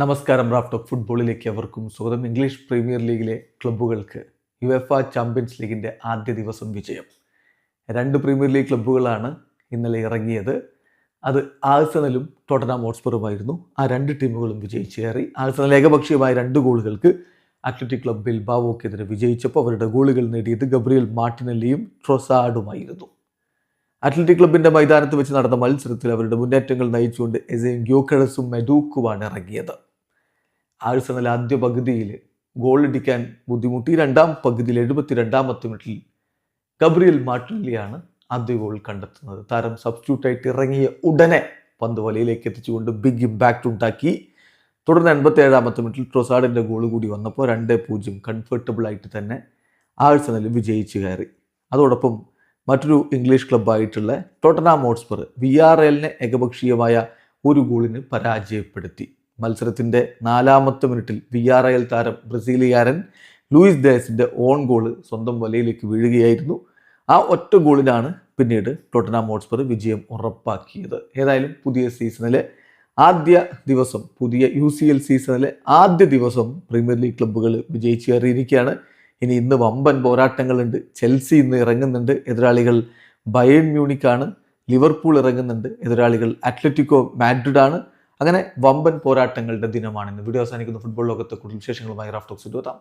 നമസ്കാരം റാഫ്റ്റോക്ക് ഫുട്ബോളിലേക്ക് അവർക്കും സ്വാഗതം. ഇംഗ്ലീഷ് പ്രീമിയർ ലീഗിലെ ക്ലബ്ബുകൾക്ക് യു എഫ് ചാമ്പ്യൻസ് ലീഗിന്റെ ആദ്യ ദിവസം വിജയം. രണ്ട് പ്രീമിയർ ലീഗ് ക്ലബ്ബുകളാണ് ഇന്നലെ ഇറങ്ങിയത്. അത് ആഴ്സണലും ടോട്ടനാം ഹോട്ട്സ്പറുമായിരുന്നു. ആ രണ്ട് ടീമുകളും വിജയിച്ച് കയറി. ആഴ്സണൽ ഏകപക്ഷീയമായ രണ്ട് ഗോളുകൾക്ക് അത്ലറ്റിക് ക്ലബ്ബിൽ ബിൽബാവോക്കെതിരെ വിജയിച്ചപ്പോൾ അവരുടെ ഗോളുകൾ നേടിയത് ഗബ്രിയൽ മാർട്ടിനല്ലിയും ട്രൊസാഡുമായിരുന്നു. അത്ലറ്റിക് ക്ലബിന്റെ മൈതാനത്ത് വെച്ച് നടന്ന മത്സരത്തിൽ അവരുടെ മുന്നേറ്റങ്ങൾ നയിച്ചുകൊണ്ട് എസെൻ ഗ്യോക്കഴസും മെഡൂക്കുമാണ് ഇറങ്ങിയത്. ആഴ്സണൽ ആദ്യ പകുതിയിൽ ഗോളടിക്കാൻ ബുദ്ധിമുട്ടി. രണ്ടാം പകുതിയിൽ എഴുപത്തിരണ്ടാമത്തെ മിനിറ്റിൽ ഗബ്രിയൽ മാട്ടിലിയാണ് ആദ്യ ഗോൾ കണ്ടെത്തുന്നത്. താരം സബ്സ്റ്റിറ്റ്യൂട്ടായിട്ട് ഇറങ്ങിയ ഉടനെ പന്ത് വലയിലേക്ക് എത്തിച്ചുകൊണ്ട് ബിഗ് ഇമ്പാക്റ്റ് ഉണ്ടാക്കി. തുടർന്ന് എൺപത്തി ഏഴാമത്തെ മിനിറ്റിൽ ട്രൊസാഡിന്റെ ഗോൾ കൂടി വന്നപ്പോൾ രണ്ട് പൂജ്യം കംഫർട്ടബിൾ ആയിട്ട് തന്നെ ആഴ്സണൽ വിജയിച്ച് കയറി. അതോടൊപ്പം മറ്റൊരു ഇംഗ്ലീഷ് ക്ലബ്ബായിട്ടുള്ള ടോട്ടനാം ഹോട്ട്സ്പർ വി ആർ എല്ലിനെ ഏകപക്ഷീയമായ ഒരു ഗോളിന് പരാജയപ്പെടുത്തി. മത്സരത്തിന്റെ നാലാമത്തെ മിനിറ്റിൽ വി ആർ എൽ താരം ബ്രസീലിയാരൻ ലൂയിസ് ദേസിന്റെ ഓൺ ഗോൾ സ്വന്തം വലയിലേക്ക് വീഴുകയായിരുന്നു. ആ ഒറ്റ ഗോളിനാണ് പിന്നീട് ടോട്ടനാം ഹോട്ട്സ്പർ വിജയം ഉറപ്പാക്കിയത്. ഏതായാലും പുതിയ സീസണിലെ ആദ്യ ദിവസം പുതിയ യു സി എൽ സീസണിലെ ആദ്യ ദിവസം പ്രീമിയർ ലീഗ് ക്ലബ്ബുകൾ വിജയിച്ചു കയറിയിരിക്കുകയാണ്. ഇനി ഇന്ന് വമ്പൻ പോരാട്ടങ്ങളുണ്ട്. ചെൽസി ഇന്ന് ഇറങ്ങുന്നുണ്ട്. എതിരാളികൾ ബയൺ മ്യൂണിക്കാണ്. ലിവർപൂൾ ഇറങ്ങുന്നുണ്ട്. എതിരാളികൾ അത്ലറ്റിക്കോ മാഡ്രിഡാണ്. അങ്ങനെ വമ്പൻ പോരാട്ടങ്ങളുടെ ദിനമാണ് ഇന്ന് വീഡിയോ അവസാനിക്കുന്ന. ഫുട്ബോൾ ലോകത്തെ കൂടുതൽ വിശേഷങ്ങളുമായി റാഫ്റ്റോക്സ് എത്താം